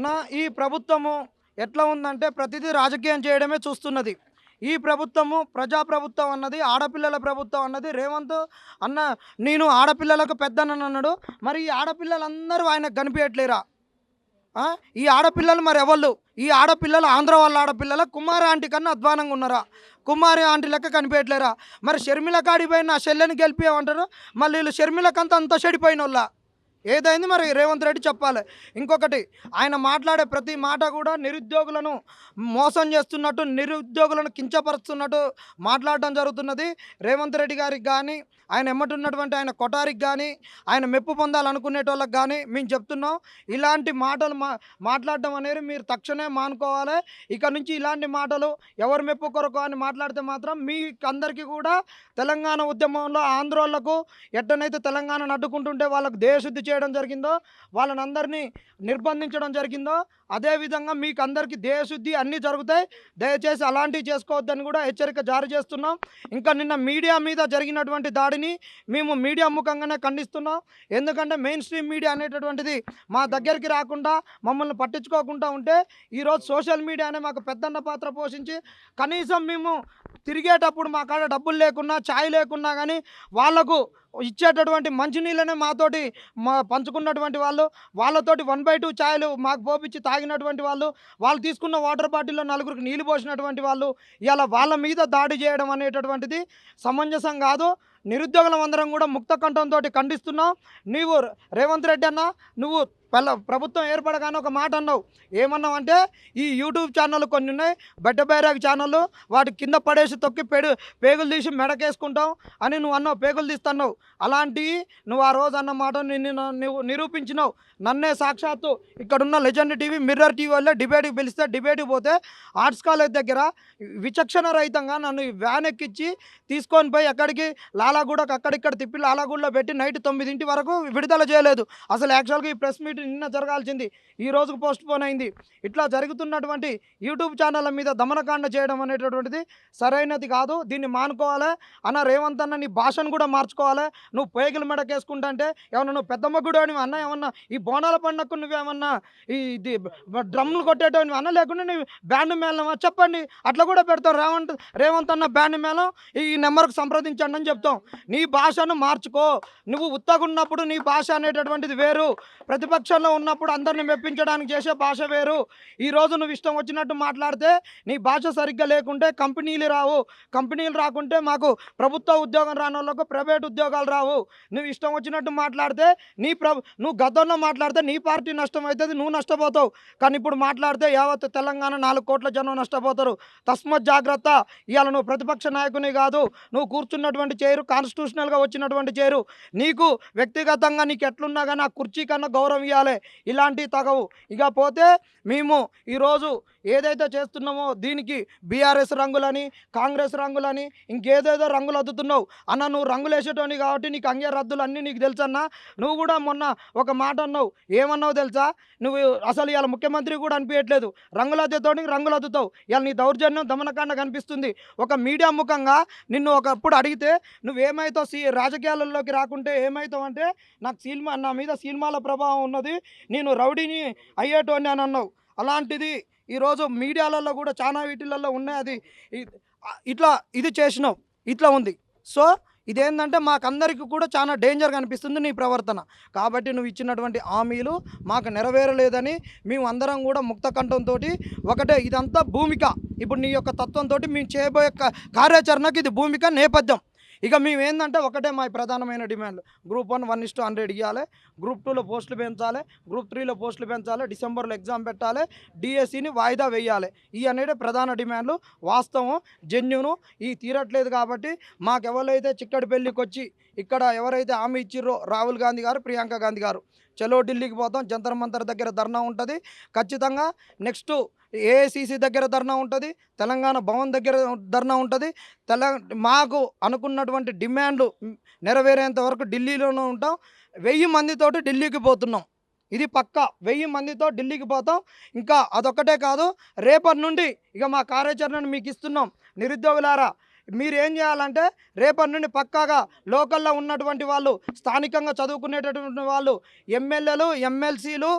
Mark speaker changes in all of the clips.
Speaker 1: అన్న ఈ ప్రభుత్వము ఎట్లా ఉందంటే ప్రతిదీ రాజకీయం చేయడమే చూస్తున్నది. ఈ ప్రభుత్వము ప్రజాప్రభుత్వం అన్నది ఆడపిల్లల ప్రభుత్వం అన్నది. రేవంత్ అన్న నేను ఆడపిల్లలకు పెద్దనని అన్నాడు. మరి ఈ ఆడపిల్లలందరూ ఆయనకు కనిపించట్లేరా? ఈ ఆడపిల్లలు మరి ఎవళ్ళు? ఈ ఆడపిల్లలు ఆంధ్ర వాళ్ళ ఆడపిల్లల? కుమారి ఆంటీ కన్నా అధ్వానంగా ఉన్నారా? కుమారి ఆంటీ లెక్క కనిపించట్లేరా? మరి షర్మిల కాడిపోయిన ఆ చెల్లెని గెలిపియమంటారు. మళ్ళీ వీళ్ళు షర్మిలకంతా అంత చెడిపోయిన వాళ్ళ ఏదైంది మరి? రేవంత్ రెడ్డి చెప్పాలి. ఇంకొకటి ఆయన మాట్లాడే ప్రతి మాట కూడా నిరుద్యోగులను మోసం చేస్తున్నట్టు నిరుద్యోగులను కించపరుస్తున్నట్టు మాట్లాడడం జరుగుతున్నది. రేవంత్ రెడ్డి గారికి కానీ ఆయన ఎమ్మటున్నటువంటి ఆయన కొటారికి కానీ ఆయన మెప్పు పొందాలనుకునేటోళ్ళకి కానీ మేము చెప్తున్నాం. ఇలాంటి మాటలు మా మాట్లాడడం అనేది మీరు తక్షణమే మానుకోవాలి. ఇక నుంచి ఇలాంటి మాటలు ఎవరు మెప్పు కొరకు అని మాట్లాడితే మాత్రం మీకందరికీ కూడా తెలంగాణ ఉద్యమంలో ఆంధ్రోళ్ళకు ఎట్టనైతే తెలంగాణను అడ్డుకుంటుంటే వాళ్ళకు దేశశుద్ధి చేయడం జరిగిందో వాళ్ళని అందరినీ నిర్బంధించడం జరిగిందో అదేవిధంగా మీకు అందరికీ దేశశుద్ధి అన్నీ జరుగుతాయి. దయచేసి అలాంటివి చేసుకోవద్దని కూడా హెచ్చరిక జారీ చేస్తున్నాం. ఇంకా నిన్న మీడియా మీద జరిగినటువంటి దాడిని మేము మీడియా ముఖంగానే ఖండిస్తున్నాం. ఎందుకంటే మెయిన్ స్ట్రీమ్ మీడియా అనేటటువంటిది మా దగ్గరికి రాకుండా మమ్మల్ని పట్టించుకోకుండా ఉంటే ఈరోజు సోషల్ మీడియా అనే మాకు పెద్దన్న పాత్ర పోషించి కనీసం మేము తిరిగేటప్పుడు మా కాడ డబ్బులు లేకున్నా ఛాయ్ లేకున్నా కానీ వాళ్ళకు ఇచ్చేటటువంటి మంచినీళ్ళనే మాతోటి మా పంచుకున్నటువంటి వాళ్ళు వాళ్ళతోటి వన్ బై టూ ఛాయలు మాకు పోపించి తాగినటువంటి వాళ్ళు వాళ్ళు తీసుకున్న వాటర్ బాటిల్లో నలుగురికి నీళ్ళు పోసినటువంటి వాళ్ళు ఇలా వాళ్ళ మీద దాడి చేయడం అనేటటువంటిది సమంజసం కాదు. నిరుద్యోగులం అందరం కూడా ముక్త కంఠంతో ఖండిస్తున్నాం. నీవు రేవంత్ రెడ్డి అన్న నువ్వు పల్ల ప్రభుత్వం ఏర్పడగానే ఒక మాట అన్నావు. ఏమన్నావు అంటే ఈ యూట్యూబ్ ఛానళ్ళు కొన్ని ఉన్నాయి బట్ట బైరాగ్ ఛానళ్ళు వాటి కింద పడేసి తొక్కి పేడు పేగులు తీసి మెడకేసుకుంటాం అని నువ్వు అన్నావు పేగులు తీస్తున్నావు. అలాంటివి నువ్వు ఆ రోజు అన్న మాట నిన్ను నువ్వు నిరూపించినావు. నన్నే సాక్షాత్తు ఇక్కడున్న లెజెండ్ టీవీ మిర్రర్ టీవీ వల్ల డిబేట్కి పిలిస్తే డిబేట్కి పోతే ఆర్ట్స్ కాలేజ్ దగ్గర విచక్షణ రహితంగా నన్ను వ్యాన్ ఎక్కించి తీసుకొని పోయి ఎక్కడికి లాలాగూడకు అక్కడిక్కడ తిప్పి లాలాగూడలో పెట్టి నైట్ తొమ్మిదింటి వరకు విడుదల చేయలేదు. అసలు యాక్చువల్గా ఈ ప్రెస్ మీట్ నిన్న జరగాల్సింది. ఈ రోజుకు పోస్ట్ పోన్ అయింది. ఇట్లా జరుగుతున్నటువంటి యూట్యూబ్ ఛానళ్ళ మీద దమనకాండ చేయడం అనేటటువంటిది సరైనది కాదు. దీన్ని మానుకోవాలి? అన్న రేవంత్ అన్న నీ భాషను కూడా మార్చుకోవాలి? నువ్వు పేగుల మెడకేసుకుంటా అంటే ఏమన్నా నువ్వు పెద్దమ్మ గుడి అని అన్న? ఏమన్నా ఈ బోనాల పండగకు నువ్వేమన్నా ఈ ఇది డ్రమ్లు కొట్టేటోని అన్న? లేకుండా నువ్వు బ్యాండ్ మేళమా? చెప్పండి. అట్లా కూడా పెడతావు రేవంత్ రేవంత్ అన్న బ్యాండ్ మేళం. ఈ నెంబర్కు సంప్రదించండి అని చెప్తాం. నీ భాషను మార్చుకో. నువ్వు ఉత్తగున్నప్పుడు నీ భాష అనేటటువంటిది వేరు. ప్రతిపక్ష ప్రతిపక్షంలో ఉన్నప్పుడు అందరిని మెప్పించడానికి చేసే భాష వేరు. ఈ రోజు నువ్వు ఇష్టం వచ్చినట్టు మాట్లాడితే నీ భాష సరిగ్గా లేకుంటే కంపెనీలు రావు. కంపెనీలు రాకుంటే మాకు ప్రభుత్వ ఉద్యోగం రాని వాళ్ళకు ప్రైవేట్ ఉద్యోగాలు రావు. నువ్వు ఇష్టం వచ్చినట్టు మాట్లాడితే నీ ప్ర నువ్వు గతంలో మాట్లాడితే నీ పార్టీ నష్టం అవుతుంది నువ్వు నష్టపోతావు. కానీ ఇప్పుడు మాట్లాడితే యావత్ తెలంగాణ నాలుగు కోట్ల జనం నష్టపోతారు. తస్మత్ జాగ్రత్త. ఇవాళ నువ్వు ప్రతిపక్ష నాయకుని కాదు. నువ్వు కూర్చున్నటువంటి చేరు కాన్స్టిట్యూషనల్గా వచ్చినటువంటి చేరు. నీకు వ్యక్తిగతంగా నీకు ఎట్లున్నా కానీ ఆ కుర్చీ కన్నా గౌరవం ఇవ్వాలి. ఇలాంటివి తగవు. ఇక పోతే మేము ఈరోజు ఏదైతే చేస్తున్నామో దీనికి బీఆర్ఎస్ రంగులని కాంగ్రెస్ రంగులని ఇంకేదేదో రంగులు అద్దుతున్నావు. అన్న నువ్వు రంగులు వేసేటోని కాబట్టి నీకు అంగే రద్దులు అన్నీ నీకు తెలుసన్నా? నువ్వు కూడా మొన్న ఒక మాట అన్నావు. ఏమన్నావు తెలుసా? నువ్వు అసలు ఇవాళ ముఖ్యమంత్రి కూడా అనిపించట్లేదు రంగులు అద్దుతోని రంగులు అద్దుతావు. ఇవాళ నీ దౌర్జన్యం దమనకాండ కనిపిస్తుంది. ఒక మీడియా ముఖంగా నిన్ను ఒకప్పుడు అడిగితే నువ్వేమైతావు సీ రాజకీయాలలోకి రాకుంటే ఏమవుతావు అంటే నాకు సినిమా నా మీద సినిమాల ప్రభావం ఉన్నది నేను రౌడీని అయ్యేటోని అని అన్నావు. అలాంటిది ఈరోజు మీడియాలలో కూడా చాలా వీటిలలో ఉన్నాయి. అది ఇట్లా ఇది చేసినావు. ఇట్లా ఉంది. సో ఇదేంటంటే మాకందరికి కూడా చాలా డేంజర్ కనిపిస్తుంది నీ ప్రవర్తన. కాబట్టి నువ్వు ఇచ్చినటువంటి హామీలు మాకు నెరవేరలేదని మేము అందరం కూడా ముక్త కంఠంతో ఒకటే ఇదంతా భూమిక. ఇప్పుడు నీ యొక్క తత్వంతో మేము చేయబోయే కార్యాచరణకు కార్యాచరణకి ఇది భూమిక నేపథ్యం. ఇక మేము ఏంటంటే ఒకటే మా ప్రధానమైన demand. Group one one is to hundred ఇవ్వాలి గ్రూప్ టూలో పోస్టులు పెంచాలి. గ్రూప్ త్రీలో పోస్టులు పెంచాలి. డిసెంబర్లో ఎగ్జామ్ పెట్టాలి. డిఎస్సిని వాయిదా వేయాలి. ఈ అనేది ప్రధాన డిమాండ్లు. వాస్తవం జెన్యును ఈ తీరట్లేదు కాబట్టి మాకు ఎవరైతే చిక్కడిపల్లికి వచ్చి ఇక్కడ ఎవరైతే హామీ ఇచ్చిర్రో రాహుల్ గాంధీ గారు ప్రియాంక గాంధీ గారు. చలో ఢిల్లీకి పోతాం. జంతర్ మంతర్ దగ్గర ధర్నా ఉంటుంది. ఖచ్చితంగా నెక్స్ట్ ఏఐసిసి దగ్గర ధర్నా ఉంటుంది తెలంగాణ భవన్ దగ్గర ధర్నా ఉంటుంది. తెల మాకు అనుకున్నటువంటి డిమాండ్లు నెరవేరేంత వరకు ఢిల్లీలోనే ఉంటాం. వెయ్యి మందితోటి ఢిల్లీకి పోతున్నాం. ఇది పక్క. వెయ్యి మందితో ఢిల్లీకి పోతాం. ఇంకా అదొక్కటే కాదు రేపటి నుండి ఇక మా కార్యాచరణను మీకు ఇస్తున్నాం. నిరుద్యోగులారా మీరు ఏం చేయాలంటే రేపటి నుండి పక్కాగా లోకల్లో ఉన్నటువంటి వాళ్ళు స్థానికంగా చదువుకునేటటువంటి వాళ్ళు ఎమ్మెల్యేలు ఎమ్మెల్సీలు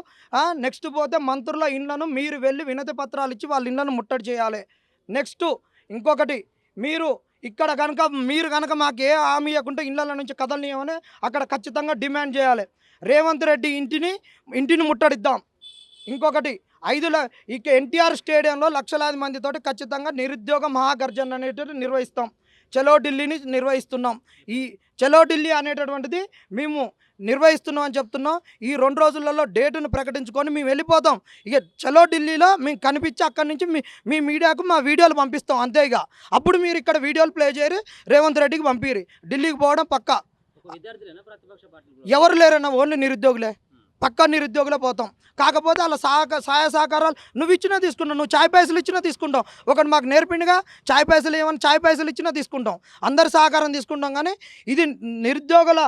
Speaker 1: నెక్స్ట్ పోతే మంత్రుల ఇండ్లను మీరు వెళ్ళి వినతి పత్రాలు ఇచ్చి వాళ్ళ ఇండ్లను ముట్టడి చేయాలి. నెక్స్ట్ ఇంకొకటి మీరు ఇక్కడ కనుక మీరు కనుక మాకు ఏ హామీ ఇవ్వకుంటే ఇళ్ళ నుంచి కదలనీయమని అక్కడ ఖచ్చితంగా డిమాండ్ చేయాలి. రేవంత్ రెడ్డి ఇంటిని ఇంటిని ముట్టడిద్దాం. ఇంకొకటి ఐదు ఇక ఎన్టీఆర్ స్టేడియంలో లక్షలాది మందితోటి ఖచ్చితంగా నిరుద్యోగ మహాగర్జన అనేటువంటి నిర్వహిస్తాం. చలో ఢిల్లీని నిర్వహిస్తున్నాం. ఈ చలో ఢిల్లీ అనేటటువంటిది మేము నిర్వహిస్తున్నాం అని చెప్తున్నాం. ఈ రెండు రోజులలో డేటును ప్రకటించుకొని మేము వెళ్ళిపోతాం. ఇక చలో ఢిల్లీలో మేము కనిపించి అక్కడి నుంచి మీ మీ మీడియాకు మా వీడియోలు పంపిస్తాం. అంతే ఇక. అప్పుడు మీరు ఇక్కడ వీడియోలు ప్లే చేయరు రేవంత్ రెడ్డికి పంపిరి. ఢిల్లీకి పోవడం పక్కా. ఎవరు లేరన్న ఓన్లీ నిరుద్యోగులే. పక్క నిరుద్యోగులే పోతాం. కాకపోతే అలా సహక సహాయ సహకారాలు నువ్వు ఇచ్చినా తీసుకుంటావు నువ్వు చాయ్ పైసలు ఇచ్చినా తీసుకుంటాం. ఒకటి మాకు నేర్పిండిగా చాయ్ పైసలు ఏమని చాయ్ పైసలు ఇచ్చినా తీసుకుంటాం. అందరి సహకారం తీసుకుంటాం కానీ ఇది నిరుద్యోగుల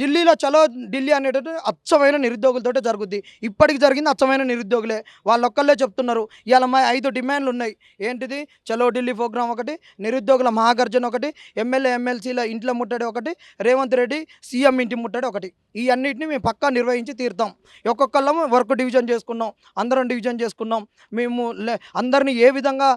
Speaker 1: ఢిల్లీలో చలో ఢిల్లీ అనేటటువంటి అచ్చమైన నిరుద్యోగులతోటే జరుగుద్ది. ఇప్పటికి జరిగింది అచ్చమైన నిరుద్యోగులే. వాళ్ళొక్కళ్ళే చెప్తున్నారు. ఇవాళ మా ఐదు డిమాండ్లు ఉన్నాయి. ఏంటిది? చలో ఢిల్లీ ప్రోగ్రాం ఒకటి నిరుద్యోగుల మహాగర్జన ఒకటి ఎమ్మెల్యే ఎమ్మెల్సీల ఇంట్లో ముట్టడి ఒకటి రేవంత్ రెడ్డి సీఎం ఇంటి ముట్టడి ఒకటి. ఈ మేము పక్కా నిర్వహించి తీరుతాం. ఒక్కొక్కళ్ళము వర్క్ డివిజన్ చేసుకున్నాం అందరం డివిజన్ చేసుకున్నాం. మేము లే అందరినీ ఏ విధంగా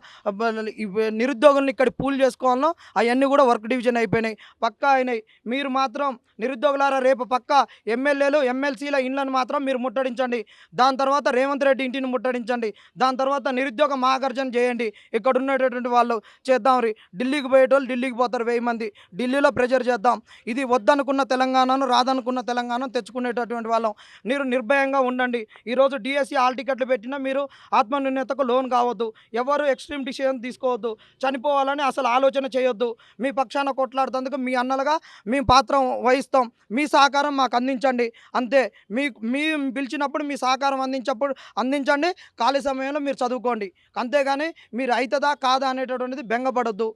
Speaker 1: నిరుద్యోగులను ఇక్కడ పూల్ చేసుకోవాలనో అవన్నీ కూడా వర్క్ డివిజన్ అయిపోయినాయి. పక్కా అయినాయి. మీరు మాత్రం నిరుద్యోగులారా రేపు పక్కా ఎమ్మెల్యేలు ఎమ్మెల్సీల ఇండ్లను మాత్రం మీరు ముట్టడించండి. దాని తర్వాత రేవంత్ రెడ్డి ఇంటిని ముట్టడించండి. దాని తర్వాత నిరుద్యోగ మహాగర్జన చేయండి. ఇక్కడ ఉన్నటువంటి వాళ్ళు చేద్దాం రీ. ఢిల్లీకి పోయేటోళ్ళు ఢిల్లీకి పోతారు వెయ్యి మంది. ఢిల్లీలో ప్రెజర్ చేద్దాం. ఇది వద్దనుకున్న తెలంగాణను రాదనుకున్న తెలంగాణ తెచ్చుకునేటటువంటి వాళ్ళం. మీరు నిర్భయంగా ఉండండి. ఈరోజు డిఎస్సి హాల్ టికెట్లు పెట్టినా మీరు ఆత్మనిర్ణయతకు లోన్ కావద్దు. ఎవరు ఎక్స్ట్రీమ్ డిసిషన్ తీసుకోవద్దు. చనిపోవాలని అసలు ఆలోచన చేయొద్దు. మీ పక్షాన కొట్లాడుతందుకు మీ అన్నలుగా మేము పాత్ర వహిస్తాం. మీ సహకారం మాకు అందించండి. అంతే. మీ మీ పిలిచినప్పుడు మీ సహకారం అందించప్పుడు అందించండి. ఖాళీ సమయంలో మీరు చదువుకోండి. అంతేగాని మీరు అవుతుందా కాదా అనేటటువంటిది బెంగపడద్దు.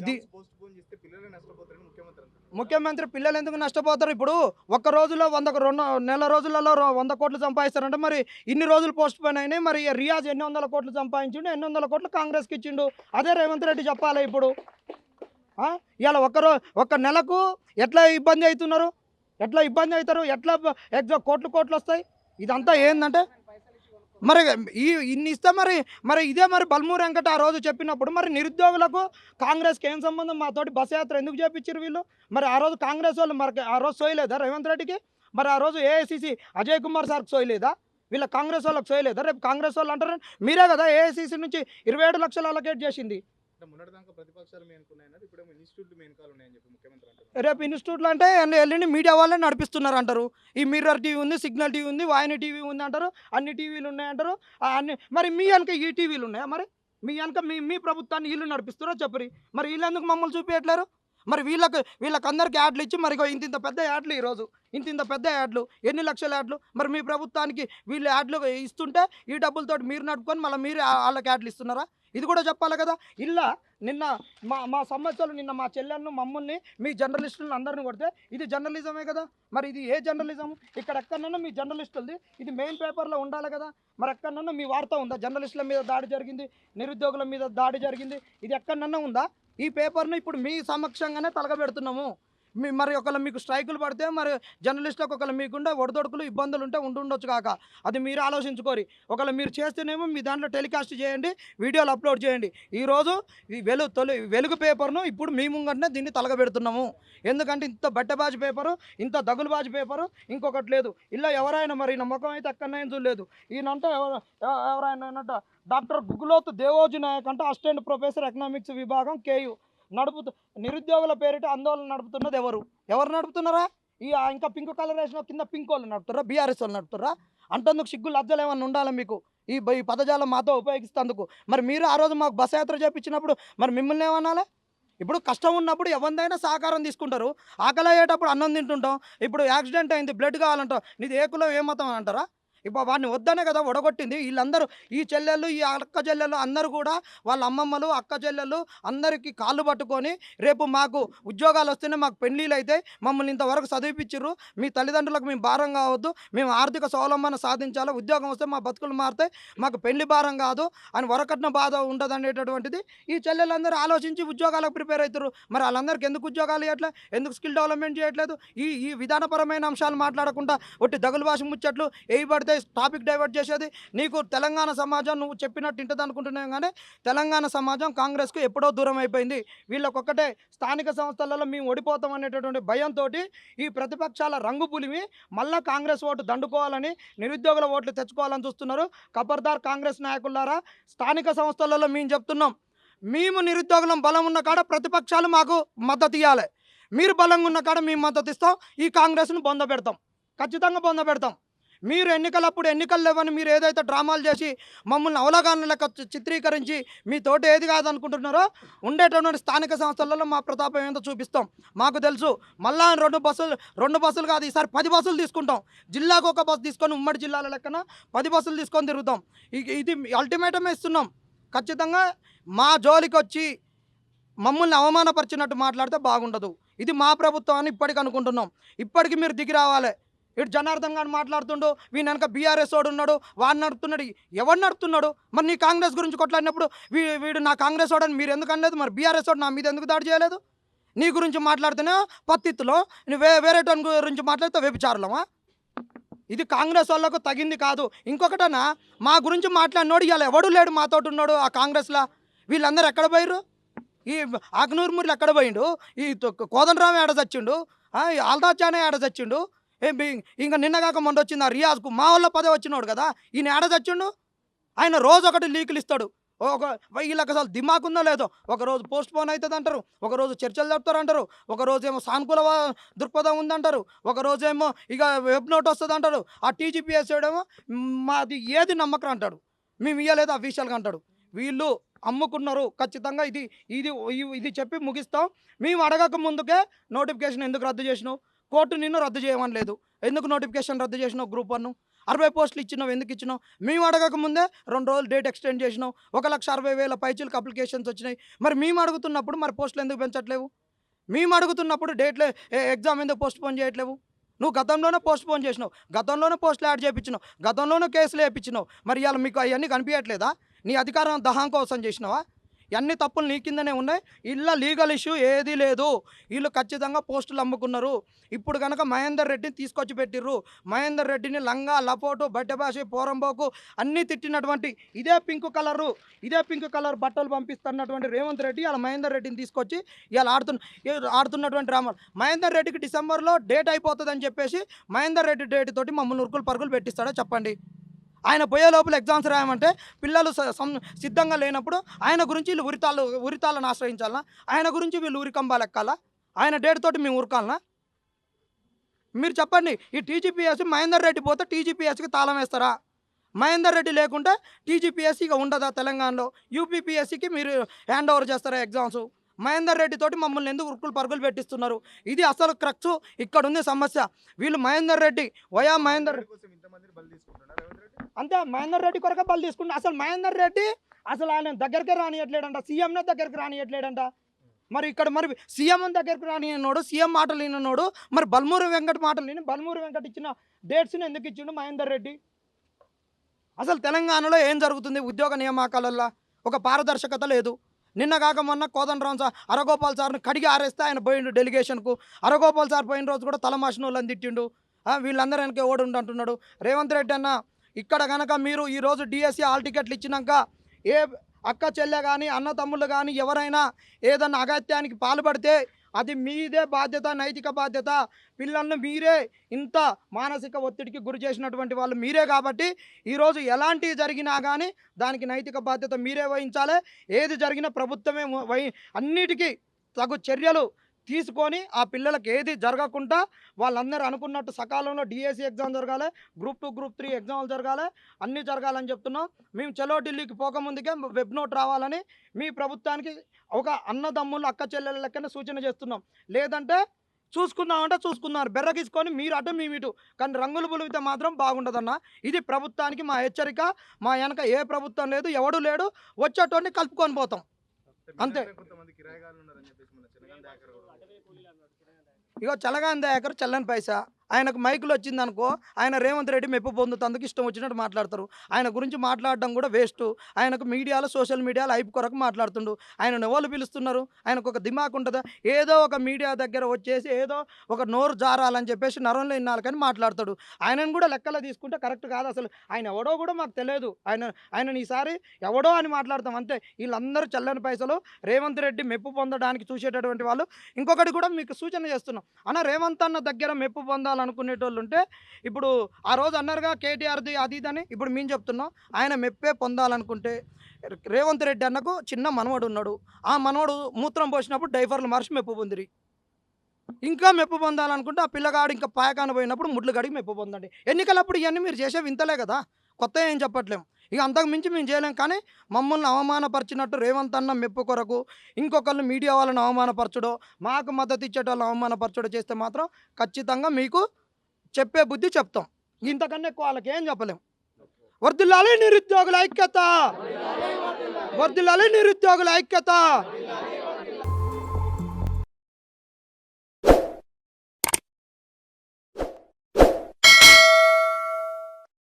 Speaker 1: ఇది
Speaker 2: ముఖ్యమంత్రి
Speaker 1: పిల్లలు ఎందుకు నష్టపోతారు? ఇప్పుడు ఒక్క రోజులో వంద రెండు నెల రోజులలో వంద కోట్లు సంపాదిస్తారంటే మరి ఇన్ని రోజులు పోస్ట్ పోయిన అయినాయి. మరి రియాజ్ ఎన్ని వందల కోట్లు సంపాదించిండు? ఎన్ని వందల కోట్లు కాంగ్రెస్కి ఇచ్చిండు? అదే రేవంత్ రెడ్డి చెప్పాలి ఇప్పుడు. ఇవాళ ఒక్క రో ఒక్క నెలకు ఎట్లా ఇబ్బంది అవుతున్నారు? ఎట్లా ఇబ్బంది అవుతారు? ఎట్లా ఎగ్జామ్ కోట్లు కోట్లు వస్తాయి? ఇదంతా ఏంటంటే మరి ఈ ఇన్ని ఇస్తే మరి మరి ఇదే మరి బల్మూరు వెంకట ఆ రోజు చెప్పినప్పుడు మరి నిరుద్యోగులకు కాంగ్రెస్కి ఏం సంబంధం? మాతోటి బస్ యాత్ర ఎందుకు చేపించారు వీళ్ళు? మరి ఆ రోజు కాంగ్రెస్ వాళ్ళు మరి ఆ రోజు సోయలేదా? రేవంత్ రెడ్డికి? మరి ఆ రోజు ఏఐసిసి అజయ్ కుమార్ సార్కి సోయలేదా? వీళ్ళ కాంగ్రెస్ వాళ్ళకి సోయలేదా? రేపు కాంగ్రెస్ వాళ్ళు అంటారు మీరే కదా ఏఐసిసి నుంచి ఇరవై ఏడు లక్షలు అలొకేట్ చేసింది.
Speaker 2: రేపు ఇన్స్టిట్యూట్లు
Speaker 1: రేపు ఇన్స్టిట్యూట్లో అంటే ఎల్లి- వెళ్ళండి మీడియా వాళ్ళే నడిపిస్తున్నారు అంటారు. ఈ మిర్రర్ టీవీ ఉంది సిగ్నల్ టీవీ ఉంది వాహిని టీవీ ఉంది అంటారు అన్ని టీవీలు ఉన్నాయంటారు అన్ని మరి మీ వెనక ఈ టీవీలు ఉన్నాయా మరి? మీ వెనక మీ మీ ప్రభుత్వాన్ని వీళ్ళు నడిపిస్తారో చెప్పరి? మరి వీళ్ళెందుకు మమ్మల్ని చూపించట్లేరు మరి వీళ్ళకి వీళ్ళకందరికి యాడ్లు ఇచ్చి మరి ఇంత ఇంత పెద్ద యాడ్లు ఈరోజు ఇంత ఇంత పెద్ద యాడ్లు ఎన్ని లక్షల యాడ్లు మరి మీ ప్రభుత్వానికి వీళ్ళు యాడ్లు ఇస్తుంటే ఈ డబ్బులతో మీరు నడుపుకొని మళ్ళీ మీరు వాళ్ళకి యాడ్లు ఇస్తున్నారా? ఇది కూడా చెప్పాలి కదా. ఇలా నిన్న మా మా సమస్యలు నిన్న మా చెల్లెలను మమ్మల్ని మీ జర్నలిస్టులను అందరిని కొడితే ఇది జర్నలిజమే కదా. మరి ఇది ఏ జర్నలిజం ఇక్కడ ఎక్కడన్నా మీ జర్నలిస్టులది. ఇది మెయిన్ పేపర్లో ఉండాలి కదా. మరి ఎక్కడన్నా మీ వార్త ఉందా? జర్నలిస్టుల మీద దాడి జరిగింది నిరుద్యోగుల మీద దాడి జరిగింది. ఇది ఎక్కడన్నా ఉందా? ఈ పేపర్ను ఇప్పుడు మీ సమక్షంగానే తలగబెడుతున్నాము. మరి ఒకవేళ మీకు స్ట్రైకులు పడితే మరి జర్నలిస్టులకు ఒకళ్ళు మీకుండే ఒడదొడుకులు ఇబ్బందులు ఉంటే ఉండుండొచ్చు కాక. అది మీరు ఆలోచించుకోరి. ఒకవేళ మీరు చేస్తేనేమో మీ దాంట్లో టెలికాస్ట్ చేయండి వీడియోలు అప్లోడ్ చేయండి. ఈరోజు ఈ వెలు తొలి వెలుగు పేపర్ను ఇప్పుడు మీ ముంగంటే దీన్ని తలగబెడుతున్నాము. ఎందుకంటే ఇంత బట్టబాజు పేపరు ఇంత దగులుబాజు పేపరు ఇంకొకటి లేదు. ఇలా ఎవరైనా మరి నా ముఖం అయితే ఎక్కడైనా చూడలేదు. ఈయనంట ఎవరైనా డాక్టర్ గుగులోత్ దేవోజీ నాయక్ అంటే అసిస్టెంట్ ప్రొఫెసర్ ఎకనామిక్స్ విభాగం కేయు. నడుపుతూ నిరుద్యోగుల పేరిట ఆందోళన నడుపుతున్నది ఎవరు? ఎవరు నడుపుతున్నారా? ఈ ఇంకా పింక్ కలర్ వేసిన కింద పింక్ వాళ్ళు నడుపుతారా బీఆర్ఎస్ వాళ్ళు నడుపుతారా అంటందుకు సిగ్గు లజ్జలు ఏమన్నా ఉండాలి మీకు? ఈ ఈ పదజాలం మాతో ఉపయోగిస్తేందుకు. మరి మీరు ఆ రోజు మాకు బస్ యాత్ర చేపించినప్పుడు మరి మిమ్మల్ని ఏమన్నా ఇప్పుడు కష్టం ఉన్నప్పుడు ఎవరిదైనా సహకారం తీసుకుంటారు. ఆకలి అయ్యేటప్పుడు అన్నం తింటుంటాం. ఇప్పుడు యాక్సిడెంట్ అయింది బ్లడ్ కావాలంటాం. నీది ఏ కులం ఏ మతం అంటారా? ఇప్పుడు వాడిని వద్దనే కదా ఒడగొట్టింది. వీళ్ళందరూ ఈ చెల్లెళ్ళు ఈ అక్క చెల్లెళ్ళు అందరూ కూడా వాళ్ళ అమ్మమ్మలు అక్క చెల్లెళ్ళు అందరికీ కాళ్ళు పట్టుకొని రేపు మాకు ఉద్యోగాలు వస్తేనే మాకు పెళ్ళిళ్ళు అయితే మమ్మల్ని ఇంతవరకు చదివిపించరు మీ తల్లిదండ్రులకు మేము భారం కావద్దు. మేము ఆర్థిక స్వావలంబన సాధించాలి? ఉద్యోగం వస్తే మా బతుకులు మారితే మాకు పెళ్ళి భారం కాదు అని వరకట్న బాధ ఉండదు అనేటటువంటిది ఈ చెల్లెలందరూ ఆలోచించి ఉద్యోగాలకు ప్రిపేర్ అవుతారు మరి వాళ్ళందరికీ ఎందుకు ఉద్యోగాలు ఇవ్వట్లేదు ఎందుకు స్కిల్ డెవలప్మెంట్ చేయట్లేదు? ఈ ఈ విధానపరమైన అంశాలు మాట్లాడకుండా ఒట్టి దగులు భాష ముచ్చట్లు ఏ పడితే టాపిక్ డైవర్ట్ చేసేది? నీకు తెలంగాణ సమాజం నువ్వు చెప్పినట్టు ఇంటది అనుకుంటున్నావు కానీ తెలంగాణ సమాజం కాంగ్రెస్కు ఎప్పుడో దూరం అయిపోయింది. వీళ్ళకొక్కటే స్థానిక సంస్థలలో మేము ఓడిపోతాం అనేటటువంటి భయంతో ఈ ప్రతిపక్షాల రంగు పులిమి మళ్ళా కాంగ్రెస్ ఓటు దండుకోవాలని నిరుద్యోగుల ఓట్లు తెచ్చుకోవాలని చూస్తున్నారు. ఖబర్దార్ కాంగ్రెస్ నాయకులారా స్థానిక సంస్థలలో మేము చెప్తున్నాం. మేము నిరుద్యోగులం బలం ఉన్న కాడ ప్రతిపక్షాలు మాకు మద్దతు ఇవ్వాలి మీరు బలంగా ఉన్న కాడ మేము మద్దతు ఇస్తాం. ఈ కాంగ్రెస్ను బొంద పెడతాం. ఖచ్చితంగా బొంద పెడతాం. మీరు ఎన్నికలప్పుడు ఎన్నికలు లేవని మీరు ఏదైతే డ్రామాలు చేసి మమ్మల్ని అవగాహన లెక్క చిత్రీకరించి మీ తోట ఏది కాదనుకుంటున్నారో ఉండేటటువంటి స్థానిక సంస్థలలో మా ప్రతాపం ఏందో చూపిస్తాం. మాకు తెలుసు మళ్ళా రెండు బస్సులు రెండు బస్సులు కాదు ఈసారి పది బస్సులు తీసుకుంటాం. జిల్లాకు ఒక బస్సు తీసుకొని ఉమ్మడి జిల్లాల లెక్కన పది బస్సులు తీసుకొని తిరుగుతాం. ఇది అల్టిమేటమే ఇస్తున్నాం. ఖచ్చితంగా మా జోలికి వచ్చి మమ్మల్ని అవమానపరిచినట్టు మాట్లాడితే బాగుండదు. ఇది మా ప్రభుత్వం అని ఇప్పటికి అనుకుంటున్నాం. ఇప్పటికి మీరు దిగి రావాలి. ఇటు జనార్దన్ గారు మాట్లాడుతుండు వీని వెనక బీఆర్ఎస్ వాడు ఉన్నాడు వాడు నడుపుతున్నాడు ఎవడు నడుపుతున్నాడు? మరి నీ కాంగ్రెస్ గురించి కొట్లాడినప్పుడు వీ వీడు నా కాంగ్రెస్ వాడని మీరు ఎందుకు అనలేదు? మరి బీఆర్ఎస్ వాడు నా మీద ఎందుకు దాడి చేయలేదు? నీ గురించి మాట్లాడితేనే పత్తిత్తులో నువ్వు వే వేరేటోని గురించి మాట్లాడితే వ్యభిచారులమా? ఇది కాంగ్రెస్ వాళ్ళకు తగింది కాదు. ఇంకొకటనా మా గురించి మాట్లాడినోడు ఇవాళ ఎవడు లేడు మాతోటి ఉన్నాడు ఆ కాంగ్రెస్లో? వీళ్ళందరూ ఎక్కడ పోయారు ఈ ఆకునూరు ఎక్కడ పోయిండు? ఈ తొ- కోదండరామ్ ఏడ చచ్చిండు? ఈ ఆల్దాచానే ఏడ చచ్చిండు? ఏం ఇంకా నిన్నగాక మొన్న వచ్చింది ఆ రియాజ్కు మా వాళ్ళ పదే వచ్చినాడు కదా ఈయన ఏడ చచ్చిండు? ఆయన రోజు ఒకటి లీకులు ఇస్తాడు. ఒక వీళ్ళకి అసలు దిమాక్ ఉందో లేదో ఒకరోజు పోస్ట్ పోన్ అవుతుంది అంటారు ఒక రోజు చర్చలు చెప్తారు అంటారు ఒక రోజు ఏమో సానుకూల దృక్పథం ఉందంటారు ఒకరోజు ఏమో ఇక వెబ్ నోట్ వస్తుంది అంటారు ఆ టీజీపీఎస్ ఏమో మాది ఏది నమ్మకం అంటాడు మేము ఇయ్యలేదు అఫీషియల్గా అంటాడు. వీళ్ళు అమ్ముకున్నారు ఖచ్చితంగా ఇది ఇది ఇది చెప్పి ముగిస్తాం. మేము అడగక ముందుకే నోటిఫికేషన్ ఎందుకు రద్దు చేసినావు? కోర్టు నిన్ను రద్దు చేయమని లేదు. ఎందుకు నోటిఫికేషన్ రద్దు చేసినావు గ్రూప్ వన్ అరవై పోస్టులు ఇచ్చినావు ఎందుకు ఇచ్చినావు? మేము అడగక ముందే రెండు రోజులు డేట్ ఎక్స్టెండ్ చేసినావు. ఒక లక్ష అరవై వేల పైచీలకు అప్లికేషన్స్ వచ్చినాయి. మరి మేము అడుగుతున్నప్పుడు మరి పోస్టులు ఎందుకు పెంచట్లేవు? మేము అడుగుతున్నప్పుడు డేట్లే ఎగ్జామ్ ఎందుకు పోస్ట్ పోన్ చేయట్లేవు? నువ్వు గతంలోనే పోస్ట్ పోన్ చేసినావు. గతంలోనే పోస్టులు యాడ్ చేయించినావు. గతంలోనే కేసులు వేయించినావు. మరి ఇవాళ మీకు అవన్నీ కనిపించట్లేదా? నీ అధికారం దహం కోసం చేసినావా? అన్ని తప్పులు నీ కిందనే ఉన్నాయి. ఇలా లీగల్ ఇష్యూ ఏదీ లేదు. వీళ్ళు ఖచ్చితంగా పోస్టులు అమ్ముకున్నారు. ఇప్పుడు కనుక మహేందర్ రెడ్డిని తీసుకొచ్చి పెట్టిర్రు. మహేందర్ రెడ్డిని లంగా లపోటు బట్టెబాషి పోరంబోకు అన్నీ తిట్టినటువంటి ఇదే పింక్ కలరు ఇదే పింక్ కలర్ బట్టలు పంపిస్తున్నటువంటి రేవంత్ రెడ్డి ఇలా మహేందర్ రెడ్డిని తీసుకొచ్చి ఇలా ఆడుతున్న ఆడుతున్నటువంటి డ్రామాలు మహేందర్ రెడ్డికి డిసెంబర్లో డేట్ అయిపోతుందని చెప్పేసి మహేందర్ రెడ్డి డేట్ తోటి మమ్మల్ని ఉరుకులు పరుగులు పెట్టిస్తాడో చెప్పండి? ఆయన పోయే లోపల ఎగ్జామ్స్ రాయమంటే పిల్లలు స- సిద్ధంగా లేనప్పుడు ఆయన గురించి వీళ్ళు ఉరితాళ్ళు ఉరితాళ్ళను ఆశ్రయించాలా ఆయన గురించి వీళ్ళు ఉరికంబాలు ఎక్కాలా? ఆయన డేట్ తోటి మేము ఉరకాలనా? మీరు చెప్పండి ఈ టీజీపీఎస్ మహేందర్ రెడ్డి పోతే టీజీపీఎస్కి తాళం వేస్తారా? మహేందర్ రెడ్డి లేకుంటే టీజీపీఎస్సీ ఉండదా తెలంగాణలో? యూపీపీఎస్సీకి మీరు హ్యాండ్ ఓవర్ చేస్తారా ఎగ్జామ్స్ మహేందర్ రెడ్డి తోటి మమ్మల్ని ఎందుకు ఉరుకులు పరుగులు పెట్టిస్తున్నారు? ఇది అసలు క్రక్స్ ఇక్కడ ఉంది సమస్య. వీళ్ళు మహేందర్ రెడ్డి వయా మహేందర్ అంతే మహేందర్ రెడ్డి కొరకు బలి తీసుకుంటా అసలు మహేందర్ రెడ్డి అసలు ఆయన దగ్గరికి రానియట్లేడంట. సీఎంనే దగ్గరికి రానియట్లేడంట. మరి ఇక్కడ మరి సీఎం దగ్గరికి రానియనోడు సీఎం మాటలు వినోడు మరి బల్మూరి వెంకట మాటలు విని బల్మూరి వెంకట ఇచ్చిన డేట్స్ని ఎందుకు ఇచ్చిండు మహేందర్ రెడ్డి? అసలు తెలంగాణలో ఏం జరుగుతుంది ఉద్యోగ నియామకాలల్లో? ఒక పారదర్శకత లేదు. నిన్న కాక మొన్న కోదండరామ్ సార్ అరగోపాల్ సార్ని కడిగి ఆరేస్తే ఆయన పోయిండు డెలిగేషన్కు అరగోపాల్ సార్ పోయిన రోజు కూడా తలమాసిన వాళ్ళని తిట్టిండు వీళ్ళందరూ వెనక ఓడి ఉండు అంటున్నాడు. రేవంత్ రెడ్డి అన్న ఇక్కడ కనుక మీరు ఈరోజు డిఎస్సి ఆల్ టికెట్లు ఇచ్చినాక ఏ అక్క చెల్లె కానీ అన్న తమ్ముళ్ళు కానీ ఎవరైనా ఏదన్నా అగత్యానికి పాల్పడితే అది మీదే బాధ్యత నైతిక బాధ్యత. పిల్లల్ని మీరే ఇంత మానసిక ఒత్తిడికి గురి చేసినటువంటి వాళ్ళు మీరే కాబట్టి ఈరోజు ఎలాంటివి జరిగినా కానీ దానికి నైతిక బాధ్యత మీరే వహించాలి. ఏది జరిగినా ప్రభుత్వమే వహి అన్నిటికీ తగు చర్యలు తీసుకొని ఆ పిల్లలకి ఏది జరగకుండా వాళ్ళందరూ అనుకున్నట్టు సకాలంలో డిఎస్సి ఎగ్జామ్ జరగాలి గ్రూప్ టూ గ్రూప్ త్రీ ఎగ్జామ్లు జరగాలి అన్నీ జరగాలని చెప్తున్నాం. మేము చలో ఢిల్లీకి పోకముందుకే వెబ్ నోట్ రావాలని మీ ప్రభుత్వానికి ఒక అన్నదమ్ములు అక్క చెల్లెల సూచన చేస్తున్నాం. లేదంటే చూసుకుందామంటే చూసుకున్నారు బెర్రకిసుకొని మీరు అటు మేము ఇటు. కానీ రంగులు పులివితే మాత్రం బాగుండదన్న. ఇది ప్రభుత్వానికి మా హెచ్చరిక. మా వెనక ఏ ప్రభుత్వం లేదు ఎవడు లేడు. వచ్చేటోడిని కలుపుకొని పోతాం. అంతే. ఇగో చల్లగాని దయాకర్ చల్లని పైసా ఆయనకు మైకులు వచ్చింది అనుకో ఆయన రేవంత్ రెడ్డి మెప్పు పొందుతందుకు ఇష్టం వచ్చినట్టు మాట్లాడతారు. ఆయన గురించి మాట్లాడడం కూడా వేస్ట్. ఆయనకు మీడియాలో సోషల్ మీడియాలో ఐపు కొరకు మాట్లాడుతుండు. ఆయన ఎవరు పిలుస్తున్నారు. ఆయనకు ఒక దిమాక్ ఉంటుందా? ఏదో ఒక మీడియా దగ్గర వచ్చేసి ఏదో ఒక నోరు జారాలని చెప్పేసి నరంలో ఇన్నాళ్ళు కానీ మాట్లాడతాడు. ఆయనను కూడా లెక్కలో తీసుకుంటే కరెక్ట్ కాదు అసలు. ఆయన ఎవడో కూడా మాకు తెలియదు. ఆయన ఆయన ఈసారి ఎవడో అని మాట్లాడతాం. అంతే. వీళ్ళందరూ చల్లని పైసలు రేవంత్ రెడ్డి మెప్పు పొందడానికి చూసేటటువంటి వాళ్ళు. ఇంకొకటి కూడా మీకు సూచన చేస్తున్నాం. అన్న రేవంత్ అన్న దగ్గర మెప్పు పొందాలి? వాళ్ళు ఉంటే ఇప్పుడు ఆ రోజు అన్నారుగా కేటీఆర్ది అది ఇదని ఇప్పుడు మేము చెప్తున్నాం. ఆయన మెప్పే పొందాలనుకుంటే రేవంత్ రెడ్డి అన్నకు చిన్న మనవడు ఉన్నాడు. ఆ మనవడు మూత్రం పోసినప్పుడు డైఫర్లు మార్చి మెప్పు పొందిరి. ఇంకా మెప్పు పొందాలనుకుంటే ఆ పిల్లగాడు ఇంకా పాయకాన పోయినప్పుడు ముడ్లు గడిగి మెప్పు పొందండి. ఎన్నికలప్పుడు ఇవన్నీ మీరు చేసే వింతలే కదా. కొత్త ఏం చెప్పట్లేం. ఇక అంతకు మించి మేము చేయలేం. కానీ మమ్మల్ని అవమానపరిచినట్టు రేవంత్ అన్న మెప్పు కొరకు ఇంకొకళ్ళు మీడియా వాళ్ళని అవమానపరచడో మాకు మద్దతు ఇచ్చేటోళ్ళని అవమానపరచడో చేస్తే మాత్రం ఖచ్చితంగా మీకు చెప్పే బుద్ధి చెప్తాం. ఇంతకన్నా ఎక్కువ వాళ్ళకి ఏం చెప్పలేం. వర్దిల్లాలి నిరుద్యోగుల ఐక్యత. వర్దిల్లాలి నిరుద్యోగుల ఐక్యత.